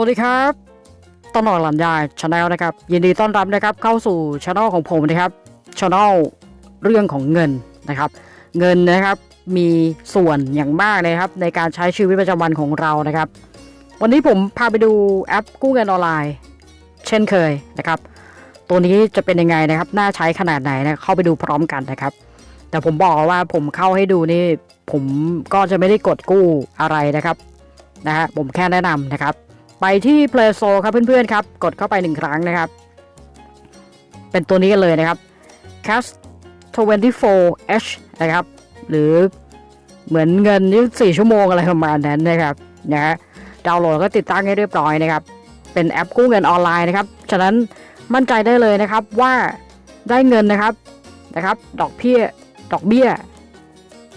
สวัสดีครับต้นหน่อยหลันยายชาแนลนะครับ ยินดีต้อนรับนะครับเข้าสู่ช anel ของผมนะครับช anel เรื่องของเงินนะครับ เงินนะครับมีส่วนอย่างมากนะครับ ในการใช้ชีวิตประจำวันของเรานะครับ วันนี้ผมพาไปดูแอปกู้เงินออนไลน์ เช่นเคยนะครับ ตัวนี้จะเป็นยังไงนะครับ น่าใช้ขนาดไหนนะเข้าไปดูพร้อมกันนะครับ แต่ผมบอกว่าผมเข้าให้ดูนี่ ผมก็จะไม่ได้กดกู้อะไรนะครับนะฮะผมแค่แนะนำนะครับ ไปที่ Play Store ครับเพื่อนๆครับ กดเข้าไปหนึ่งครั้งนะครับ เป็นตัวนี้กันเลยนะครับ Cast 24H นะครับ หรือเหมือนเงิน24ชั่วโมงอะไรประมาณนั้นนะครับนะฮะดาวน์โหลดก็ติดตั้งให้เรียบร้อยนะครับ เป็นแอปกู้เงินออนไลน์นะครับ ฉะนั้นมั่นใจได้เลยนะครับว่าได้เงินนะครับนะครับ ดอกเบี้ยดอกเบี้ย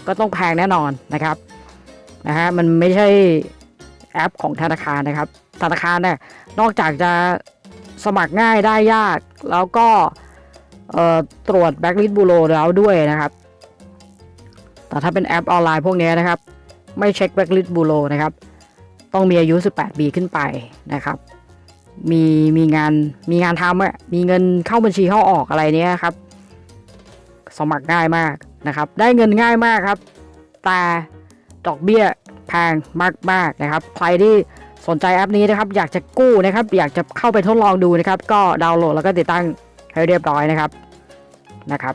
ก็ต้องแพงแน่นอนนะครับนะฮะมันไม่ใช่แอปของธนาคารนะครับ ธนาคารเนี่ยนอกจากจะสมัครง่ายได้ยาก แล้วก็ตรวจแบ็กลิสบูโรแล้วด้วยนะครับ แต่ถ้าเป็นแอปออนไลน์พวกนี้นะครับ ไม่เช็คแบ็กลิสบูโรนะครับ ต้องมีอายุ 18 ปีขึ้นไปนะครับ มีมีงานมีงานทำอะมีเงินเข้าบัญชีเข้าออกอะไรเนี้ยครับ สมัครง่ายมากนะครับ ได้เงินง่ายมากครับ แต่ดอกเบี้ยแพงมากๆนะครับ ใครที่ สนใจแอปนี้นะครับ อยากจะกู้นะครับ อยากจะเข้าไปทดลองดูนะครับ ก็ดาวน์โหลดแล้วก็ติดตั้งให้เรียบร้อยนะครับนะครับ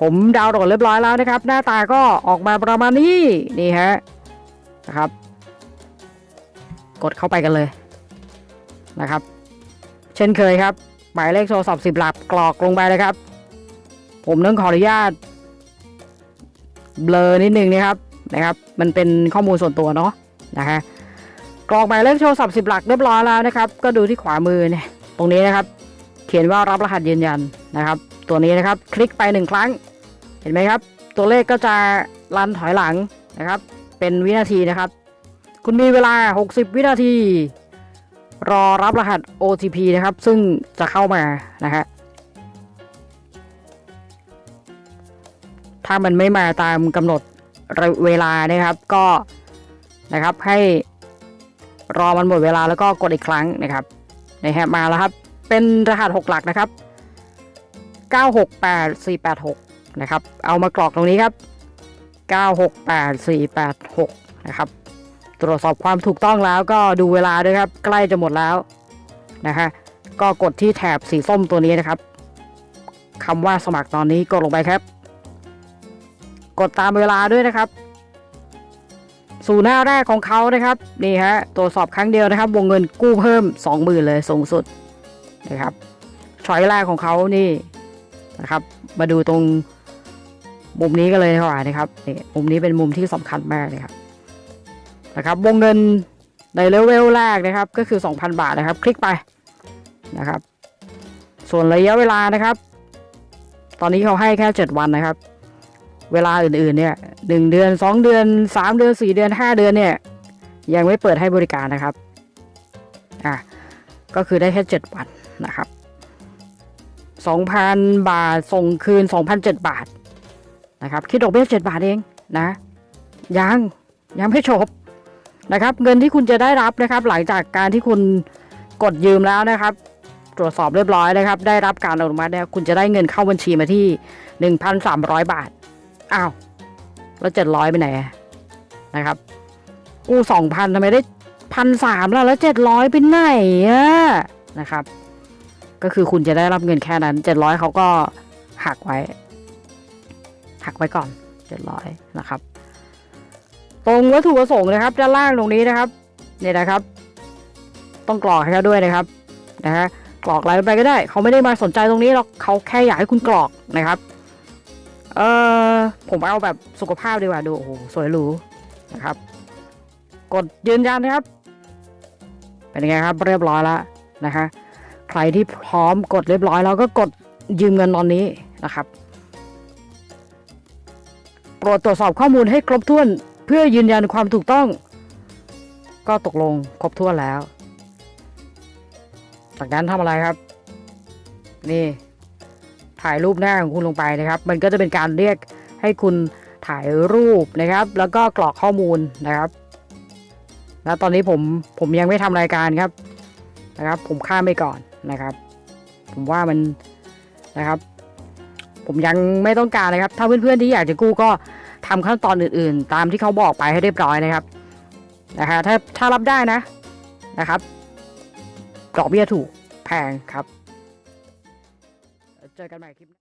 ผมดาวน์โหลดเรียบร้อยแล้วนะครับ หน้าตาก็ออกมาประมาณนี้นี่ฮะนะครับ กดเข้าไปกันเลยนะครับ เช่นเคยครับ หมายเลขโทรศัพท์สิบหลักกรอกลงไปเลยครับ ผมต้องขออนุญาตเบลอนิดนึงนะครับนะครับ มันเป็นข้อมูลส่วนตัวเนาะนะฮะ กรอกหมายเลขโทรศัพท์สิบหลักเรียบร้อยแล้วนะครับ ก็ดูที่ขวามือเนี่ยตรงนี้นะครับ เขียนว่ารับรหัสยืนยันนะครับ ตัวนี้นะครับ คลิกไปหนึ่งครั้ง เห็นไหมครับ ตัวเลขก็จะรันถอยหลังนะครับ เป็นวินาทีนะครับ คุณมีเวลา 60 วินาที รอรับรหัส OTP นะครับ ซึ่งจะเข้ามานะฮะถ้ามันไม่มาตามกำหนดเวลานะครับ ก็นะครับให้ รอมันหมดเวลาแล้วก็กดอีกครั้งนะครับนะฮะมาแล้วครับ เป็นรหัส 6 หลักนะครับ 968486 นะครับ เอามากรอกตรงนี้ครับ 968486 นะครับ ตรวจสอบความถูกต้องแล้วก็ดูเวลาด้วยครับ ใกล้จะหมดแล้วนะฮะก็กดที่แถบสีส้มตัวนี้นะครับคำว่าสมัครตอนนี้กดลงไปครับ กดตามเวลาด้วยนะครับ สู่หน้าแรกของเขานะครับนี่ฮะตรวจสอบครั้งเดียวนะครับ วงเงินกู้เพิ่ม 20,000เลยสูงสุดนะครับช้อยแรกของเขานี่นะครับ มาดูตรงมุมนี้กันเลยดีกว่านะครับนี่มุมนี้เป็นมุมที่สำคัญมากเลยครับนะครับ วงเงินในเลเวลแรกนะครับ ก็คือ 2,000 บาทนะครับ คลิกไปนะครับ ส่วนระยะเวลานะครับ ตอนนี้เขาให้แค่ 7 วันนะครับ เวลาอื่นๆเนี่ยหนึ่งเดือนสองเดือนสามเดือนสี่เดือนห้าเดือนเนี่ยยังไม่เปิดให้บริการนะครับอะก็คือได้แค่เจ็ดวันนะครับสองพันบาทส่งคืนสองพันเจ็ดบาทนะครับคิดดอกเบี้ยเจ็ดบาทเองนะยังยังไม่จบนะครับ เงินที่คุณจะได้รับนะครับ หลังจากการที่คุณกดยืมแล้วนะครับ ตรวจสอบเรียบร้อยนะครับ ได้รับการอนุมัติเนี่ยคุณจะได้เงินเข้าบัญชีมาที่หนึ่งพันสามร้อยบาท อ้าวแล้วเจ็ดร้อยไปไหนนะครับกู้สองพันทำไมได้พันสามแล้วแล้วเจ็ดร้อยไปไหนอะนะครับ ก็คือคุณจะได้รับเงินแค่นั้นเจ็ดร้อยเขาก็หักไว้ หักไว้ก่อนเจ็ดร้อยนะครับ ตรงวัตถุประสงค์นะครับ ด้านล่างตรงนี้นะครับเนี่ยนะครับ ต้องกรอกให้เขาด้วยนะครับนะฮะกรอกอะไรไปก็ได้ เขาไม่ได้มาสนใจตรงนี้หรอกเขาแค่อยากให้คุณกรอกนะครับ เออผมเอาแบบสุขภาพดีกว่าดูโอ้โหสวยหรูนะครับ กดยืนยันนะครับ เป็นไงครับ เรียบร้อยแล้วนะคะ ใครที่พร้อมกดเรียบร้อยแล้วก็กดยืมเงินตอนนี้นะครับโปรดตรวจสอบข้อมูลให้ครบถ้วน เพื่อยืนยันความถูกต้อง ก็ตกลงครบถ้วนแล้วจากนั้นทำอะไรครับ นี่ ถ่ายรูปหน้าของคุณลงไปนะครับ มันก็จะเป็นการเรียกให้คุณถ่ายรูปนะครับ แล้วก็กรอกข้อมูลนะครับแล้วตอนนี้ผมผมยังไม่ทำรายการครับนะครับ ผมข้ามไปก่อนนะครับ ผมว่ามันนะครับ ผมยังไม่ต้องการนะครับ ถ้าเพื่อนๆที่อยากจะกู้ก็ทำขั้นตอนอื่น ๆ ตามที่เขาบอกไปให้เรียบร้อยนะครับนะคะถ้าถ้ารับได้นะนะครับดอกเบี้ยถูกแพงครับ จอกันใหม่คลิปหน้า